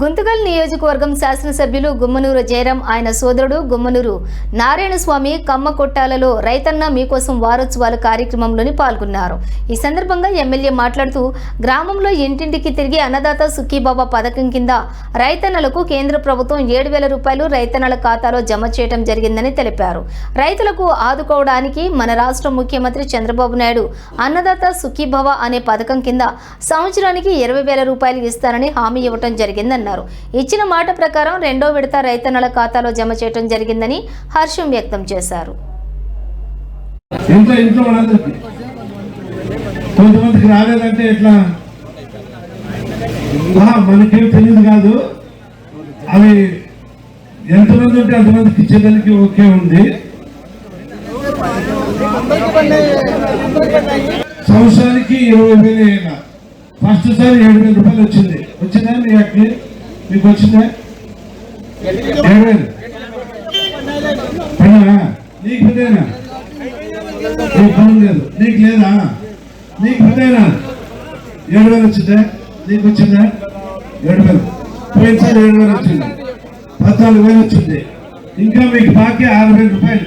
గుంతకల్ నియోజకవర్గం శాసనసభ్యులు గుమ్మనూరు జయరాం ఆయన సోదరుడు గుమ్మనూరు నారాయణస్వామి కమ్మ కొట్టాలలో రైతన్న మీకోసం వారోత్సవాల కార్యక్రమంలోని పాల్గొన్నారు. ఈ సందర్భంగా ఎమ్మెల్యే మాట్లాడుతూ గ్రామంలో ఇంటింటికి తిరిగి అన్నదాత సుఖీబాబా పథకం కింద రైతన్నలకు కేంద్ర ప్రభుత్వం ఏడు వేల రూపాయలు రైతన్నల ఖాతాలో జమ చేయడం జరిగిందని తెలిపారు. రైతులకు ఆదుకోవడానికి మన రాష్ట్ర ముఖ్యమంత్రి చంద్రబాబు నాయుడు అన్నదాత సుఖీభవ అనే పథకం కింద సంవత్సరానికి ఇరవై వేల రూపాయలు ఇస్తారని హామీ ఇవ్వటం జరిగిందన్నారు. ఇచ్చిన మాట ప్రకారం రెండో విడత రైతన్నల ఖాతాలో జమ చేయటం జరిగిందని హర్షం వ్యక్తం చేశారు. కొంతమందికి రాలేదంటే ఎట్లా? మనకేం తెలియదు కాదు. అవి ఎంతమంది ఉంటే అంతమందికి ఇచ్చేదానికి ఓకే ఉంది. సంవత్సరానికి ఇరవై వేలు అయినా. ఫస్ట్ సారి ఏడు వేల రూపాయలు వచ్చింది. వచ్చిందా మీ అక్కకి మీకు వచ్చిందే? నీకు నీకు పని లేదు. నీకు లేదా? నీకు పదేనా ఏడు వేలు వచ్చిందా? నీకు వచ్చిందా? ఏడు వేలు. పోయినసారి ఏడు వేలు వచ్చింది. పద్నాలుగు వేలు వచ్చింది. ఇంకా మీకు బాకీ ఆరు వేల రూపాయలు.